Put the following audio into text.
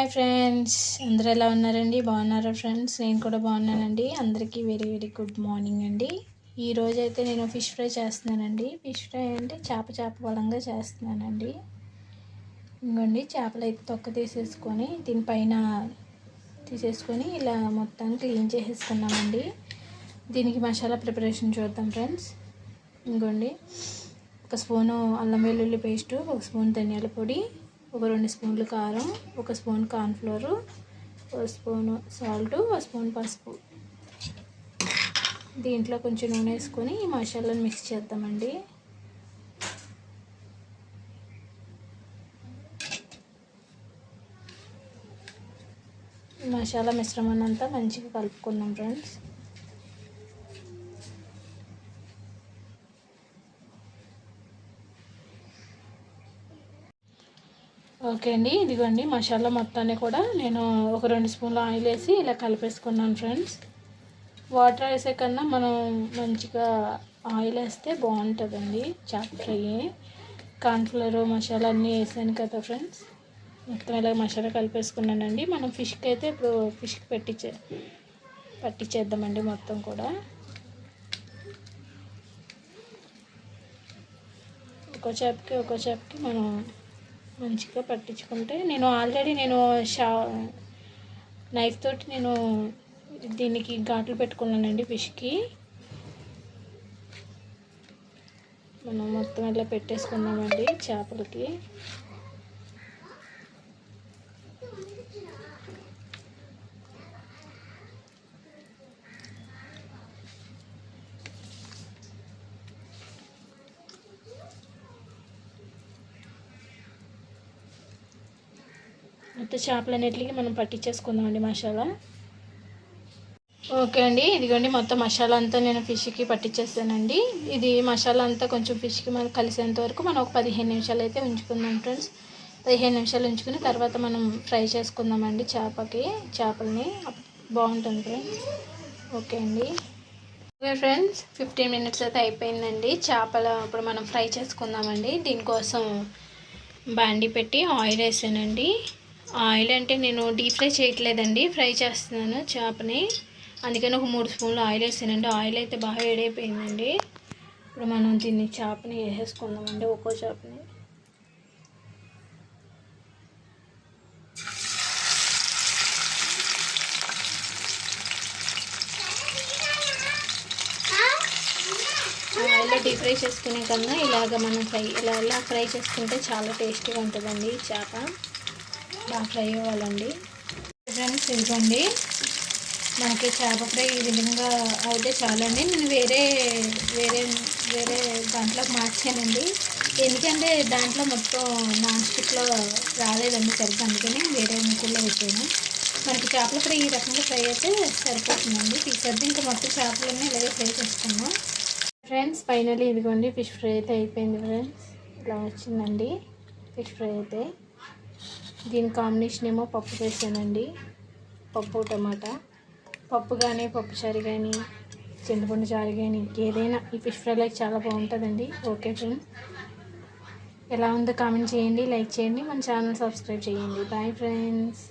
Hi friends. అందరూ ఎలా ఉన్నారండి? బాగున్నారా ఫ్రెండ్స్? నేను కూడా బాగున్నానండి. అందరికీ వెరీ వెరీ గుడ్ మార్నింగ్ అండి. ఈ రోజు అయితే నేను ఫిష్ ఫ్రై చేస్తున్నానండి. ఫిష్ ఫ్రై అంటే చేప చేప బలంగా చేస్తున్నానండి. ఇంకోండి చేపలు అయితే తొక్క తీసేసుకొని దీనిపైన తీసేసుకొని ఇలా మొత్తం క్లీన్ చేసేసుకున్నామండి. దీనికి మసాలా ప్రిపరేషన్ చూద్దాం ఫ్రెండ్స్. ఇంకోండి ఒక స్పూను అల్లం వెల్లుల్లి పేస్టు ఒక స్పూన్ ధనియాల పొడి ఒక రెండు స్పూన్లు కారం ఒక స్పూన్ కార్న్ఫ్లోరు ఒక స్పూన్ సాల్ట్ ఒక స్పూన్ పసుపు. దీంట్లో కొంచెం నూనె వేసుకొని ఈ మసాలాను మిక్స్ చేద్దామండి. మసాలా మిశ్రమాన్ని అంతా మంచిగా కలుపుకుందాం ఫ్రెండ్స్. ఓకే అండి. ఇదిగోండి మసాలా మొత్తాన్ని కూడా నేను ఒక రెండు స్పూన్ల ఆయిల్ వేసి ఇలా కలిపేసుకున్నాను ఫ్రెండ్స్. వాటర్ వేసే కన్నా మనం మంచిగా ఆయిల్ వేస్తే బాగుంటుందండి చేప ఫ్రై కార్న్ఫ్లవర్ మసాలా అన్నీ వేసాను కదా ఫ్రెండ్స్. మొత్తం ఇలా మసాలా కలిపేసుకున్నానండి. మనం ఫిష్కి అయితే ఇప్పుడు ఫిష్కి పెట్టించే పట్టించేద్దామండి మొత్తం కూడా. ఒక్కో చేపకి ఒక్కో చేపకి మనం మంచిగా పట్టించుకుంటే నేను ఆల్రెడీ నేను షా నైఫ్ తోటి నేను దీనికి ఘాట్లు పెట్టుకున్నానండి ఫిష్కి. మనం మొత్తం ఇలా పెట్టేసుకున్నామండి చేపలకి. మొత్తం చేపలన్నిటికి మనం పట్టించేసుకుందామండి మసాలా. ఓకే అండి ఇదిగోండి మొత్తం మసాలా అంతా నేను ఫిష్కి పట్టించేస్తానండి ఇది మసాలా అంతా కొంచెం ఫిష్కి మనం కలిసేంత వరకు మనం ఒక పదిహేను నిమిషాలు అయితే ఉంచుకుందాం ఫ్రెండ్స్. పదిహేను నిమిషాలు ఉంచుకుని తర్వాత మనం ఫ్రై చేసుకుందామండి చేపకి చేపల్ని. బాగుంటుంది ఫ్రెండ్స్. ఓకే అండి. ఓకే ఫ్రెండ్స్ ఫిఫ్టీన్ మినిట్స్ అయితే అయిపోయిందండి. చేపలు ఇప్పుడు మనం ఫ్రై చేసుకుందామండి. దీనికోసం బాండి పెట్టి ఆయిల్ వేసానండి. ఆయిల్ అంటే నేను డీప్ ఫ్రై చేయట్లేదండి. ఫ్రై చేస్తున్నాను చేపని. అందుకని ఒక మూడు స్పూన్లు ఆయిల్ వేసానండి. ఆయిల్ అయితే బాగా వేడైపోయిందండి. ఇప్పుడు మనం దీన్ని చేపని వేసేసుకుందామండి ఒక్కో చేపని. ఆయిల్లో డీప్ ఫ్రై చేసుకునే కన్నా ఇలాగ మనం ఫ్రై ఇలా ఇలా ఫ్రై చేసుకుంటే చాలా టేస్టీగా ఉంటుందండి చేప. బాగా ఫ్రై అవ్వాలండి. ఫ్రెండ్స్ ఇదిగోండి మనకి చేప ఫ్రై ఈ విధంగా అయితే చాలండి. నేను వేరే వేరే వేరే దాంట్లోకి మార్చానండి. ఎందుకంటే దాంట్లో మొత్తం నాన్ స్టిక్లో రాలేదండి సరిగ్గా. అందుకని వేరే ముక్కుల్లో పెట్టాను. మనకి చేపల ఫ్రై ఈ రకంగా ఫ్రై అయితే సరిపోతుందండి. తీసేది ఇంకా మొత్తం చేపలన్నీ ఇలాగే ఫ్రై చేసుకున్నాం. ఫ్రెండ్స్ ఫైనలీ ఇదిగోండి ఫిష్ ఫ్రై అయితే అయిపోయింది ఫ్రెండ్స్. ఇలా వచ్చిందండి ఫిష్ ఫ్రై అయితే. దీని కాంబినేషన్ ఏమో పప్పు చేశానండి. పప్పు టమాటా. పప్పు కానీ పప్పు చారు కానీ చింతపండు చారు కానీ ఏదైనా ఈ ఫిష్ ఫ్రై లైక్ చాలా బాగుంటుందండి. Okay friends. ఎలా ఉందో కామెంట్ చేయండి లైక్ చేయండి మన ఛానల్ సబ్స్క్రైబ్ చేయండి. Bye friends.